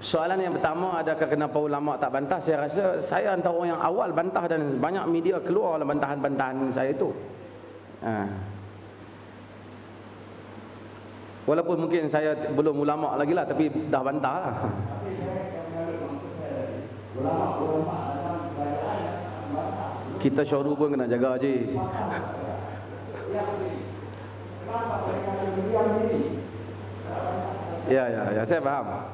Soalan yang pertama adakah kenapa ulama tak bantah? Saya rasa saya antara orang yang awal bantah dan banyak media keluar dalam bantahan-bantahan saya itu. Ha. Walaupun mungkin saya belum ulama lagi lah tapi dah bantah lah. Kita syuruh pun kena jaga je. Ya, ya, ya, saya faham.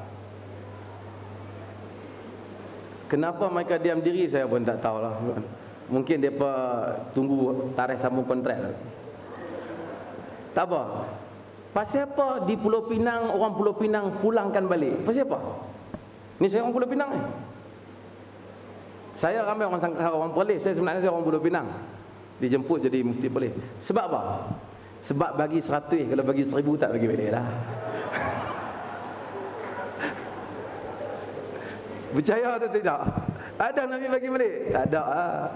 Kenapa mereka diam diri saya pun tak tahu lah. Mungkin mereka tunggu tarikh sambung kontrak. Tak apa. Pasal apa di Pulau Pinang, orang Pulau Pinang pulangkan balik? Pasal apa? Ni saya orang Pulau Pinang ni. Saya ramai orang sangka orang polis. Saya sebenarnya saya orang Pulau Pinang. Dijemput jadi mufti polis. Sebab apa? Sebab bagi seratus, kalau bagi seribu tak bagi balik lah. Percaya atau tidak? Ada Nabi bagi balik? Tak ada lah.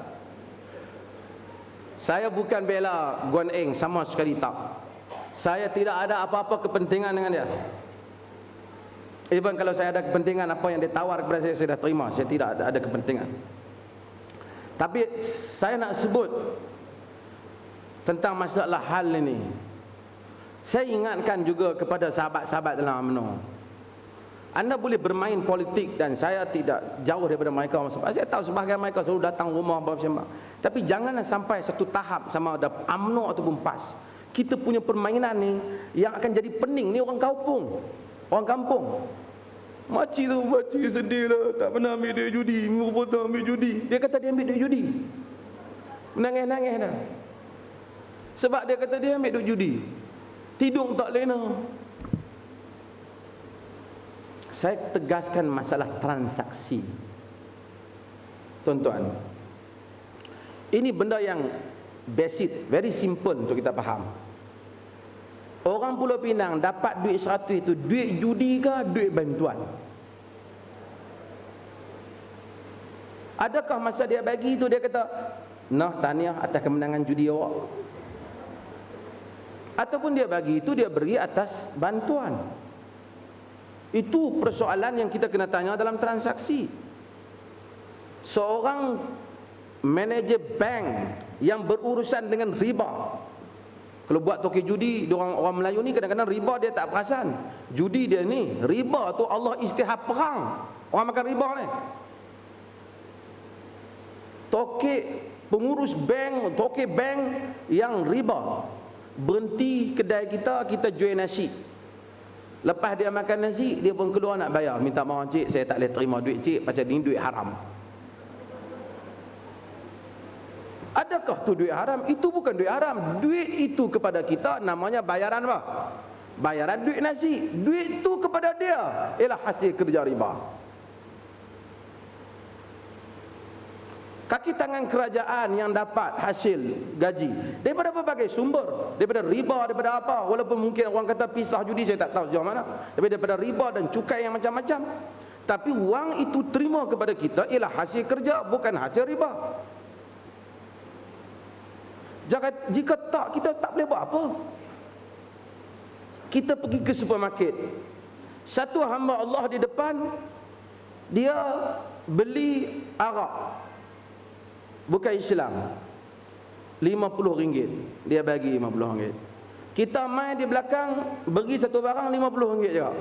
Saya bukan bela Guan Eng sama sekali tak. Saya tidak ada apa-apa kepentingan dengan dia. Even kalau saya ada kepentingan apa yang dia tawar kepada saya, saya dah terima. Saya tidak ada, ada kepentingan. Tapi saya nak sebut tentang masalah hal ini. Saya ingatkan juga kepada sahabat-sahabat dalam UMNO. Anda boleh bermain politik dan saya tidak jauh daripada mereka. Saya tahu sebahagian mereka selalu datang rumah bersembah. Tapi janganlah sampai satu tahap sama ada UMNO ataupun PAS. Kita punya permainan ni yang akan jadi pening ni orang kampung. Orang kampung. Makcik tu, makcik sedih lah. Tak pernah ambil duit judi. Minggu potong ambil judi. Dia kata dia ambil duit judi. Menangis-nangis dah. Sebab dia kata dia ambil duit judi. Tidur tak lena saya tegaskan masalah transaksi. Tuan-tuan ini benda yang basic very simple untuk kita faham. Orang Pulau Pinang dapat duit 100 itu duit judi ke duit bantuan? Adakah masa dia bagi itu dia kata nah tahniah atas kemenangan judi awak. Ataupun dia bagi itu dia beri atas bantuan itu persoalan yang kita kena tanya dalam transaksi. Seorang manager bank yang berurusan dengan riba. Kalau buat toke judi, orang orang Melayu ni kadang-kadang riba dia tak perasan. Judi dia ni, riba tu Allah istihad perang. Orang makan riba ni. Toke pengurus bank, toke bank yang riba. Berhenti kedai kita, kita jual nasi. Lepas dia makan nasi, dia pun keluar nak bayar. Minta maaf cik, saya tak boleh terima duit cik pasal ni duit haram. Adakah tu duit haram? Itu bukan duit haram. Duit itu kepada kita namanya bayaran apa? Bayaran duit nasi. Duit itu kepada dia ialah hasil kerja riba. Kaki tangan kerajaan yang dapat hasil gaji. Daripada berbagai sumber. Daripada riba daripada apa. Walaupun mungkin orang kata pisah judi saya tak tahu sejauh mana. Tapi daripada riba dan cukai yang macam-macam. Tapi wang itu terima kepada kita ialah hasil kerja bukan hasil riba. Jika, jika tak kita tak boleh buat apa. Kita pergi ke supermarket. Satu hamba Allah di depan dia beli arak bukan Islam. RM50 dia bagi RM50 kita main di belakang bagi satu barang RM50 juga.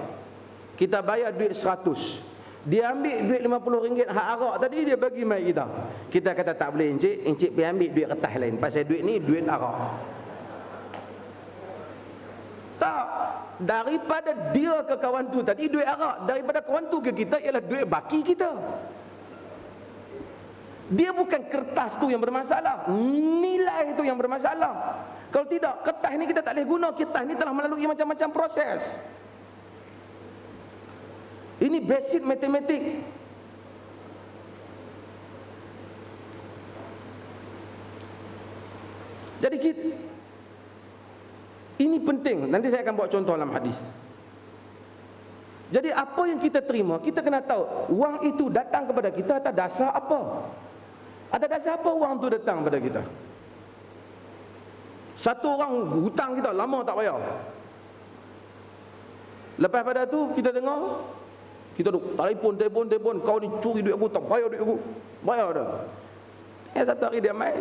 Kita bayar duit 100 dia ambil duit RM50 hak arak tadi dia bagi mai kita. Kita kata tak boleh encik. Encik pergi ambil duit kertas lain. Pasal duit ni duit arak. Tak. Daripada dia ke kawan tu tadi duit arak. Daripada kawan tu ke kita ialah duit baki kita dia bukan kertas tu yang bermasalah. Nilai itu yang bermasalah. Kalau tidak, kertas ni kita tak boleh guna. Kertas ni telah melalui macam-macam proses. Ini basic matematik. Jadi kita Ini penting. Nanti saya akan buat contoh dalam hadis. Jadi apa yang kita terima, kita kena tahu wang itu datang kepada kita atas dasar apa? Ada dasar apa wang tu datang pada kita? Satu orang hutang kita lama tak bayar. Lepas pada tu kita dengar Kita duk telefon, telefon, telefon. Kau ni curi duit aku, tak bayar duit aku. Bayar dah. Eh, satu hari dia main.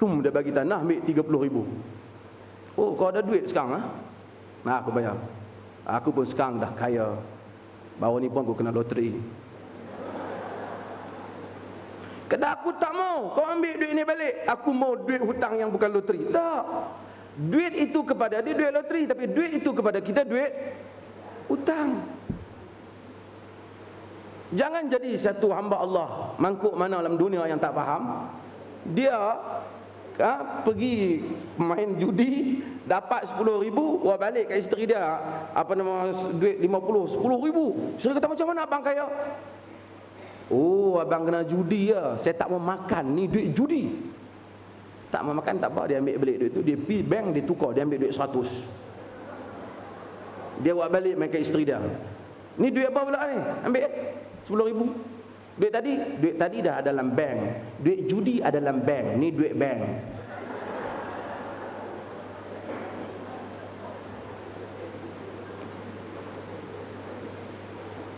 Tum, dia bagi tanah, ambil 30 ribu. Oh, kau ada duit sekarang, ha? Nah, aku bayar. Aku pun sekarang dah kaya. Baru ni pun aku kena loteri. Kata aku tak mau kau ambil duit ni balik. Aku mau duit hutang yang bukan loteri. Tak. Duit itu kepada dia duit loteri tapi duit itu kepada kita duit hutang. Jangan jadi satu hamba Allah mangkuk mana dalam dunia yang tak faham. Dia ha, pergi main judi dapat 10 ribu wah balik kat isteri dia apa nama duit 50 10 ribu isteri kata macam mana abang kaya Oh abang kena judi ya. Saya tak mau makan ni duit judi. Tak mau makan tak apa dia ambil balik duit tu dia pergi bank dia tukar dia ambil duit 100. Dia buat balik mereka isteri dia. Ni duit apa pula ni? Ambil 10 ribu. Duit tadi, duit tadi dah ada dalam bank. Duit judi ada dalam bank. Ni duit bank.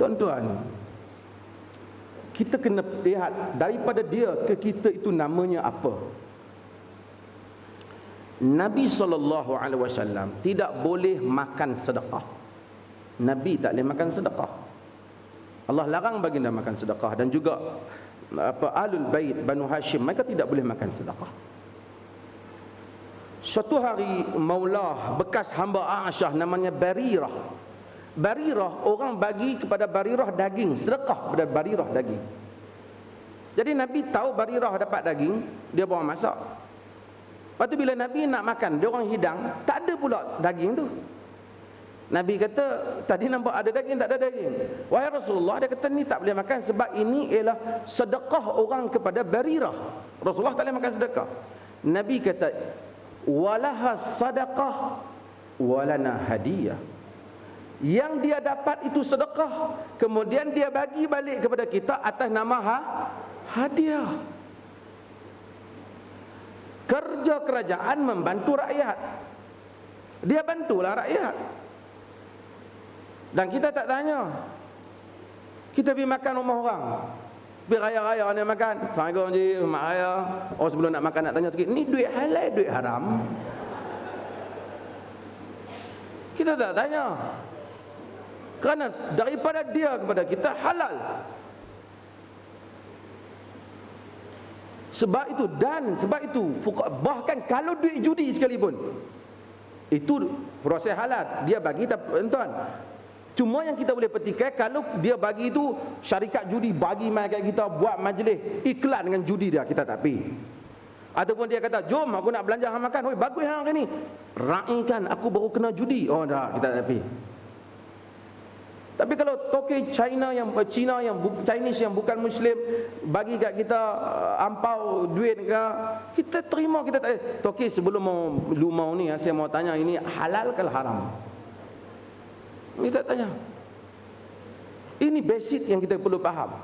Tuan-tuan, kita kena lihat daripada dia ke kita itu namanya apa. Nabi SAW tidak boleh makan sedekah. Nabi tak boleh makan sedekah. Allah larang baginda makan sedekah dan juga apa alul bait banu hashim mereka tidak boleh makan sedekah. Suatu hari maulah bekas hamba Aisyah namanya Barirah Barirah orang bagi kepada Barirah daging sedekah kepada Barirah daging. Jadi Nabi tahu Barirah dapat daging dia bawa masak. Lepas tu bila Nabi nak makan dia orang hidang tak ada pula daging tu. Nabi kata tadi nampak ada daging tak ada daging. Wahai Rasulullah dia kata ni tak boleh makan sebab ini ialah sedekah orang kepada Barirah. Rasulullah tak boleh makan sedekah. Nabi kata walaha sadaqah walana hadiah yang dia dapat itu sedekah. Kemudian dia bagi balik kepada kita atas nama ha? hadiah. Kerja kerajaan membantu rakyat. Dia bantulah rakyat. Dan kita tak tanya. Kita pergi makan rumah orang. Pergi raya-raya dia makan. Assalamualaikum Haji Mak Raya. Oh sebelum nak makan nak tanya sikit. Ni duit halal duit haram? Kita tak tanya kerana daripada dia kepada kita halal. Sebab itu dan sebab itu bahkan kalau duit judi sekalipun itu proses halal. Dia bagi tuan cuma yang kita boleh petikai kalau dia bagi itu syarikat judi bagi mai kat kita buat majlis iklan dengan judi dia kita tak pi ataupun dia kata jom aku nak belanja hang makan. Oi bagus hang hari ni. Raikan aku baru kena judi. Oh dah kita tak pi tapi kalau toke China yang eh, China yang Chinese yang bukan Muslim bagi kat kita uh, ampau duit ke, kita terima kita tak eh, toke sebelum mau lumau ni saya mau tanya ini halal ke haram? Kita tanya. Ini basic yang kita perlu faham.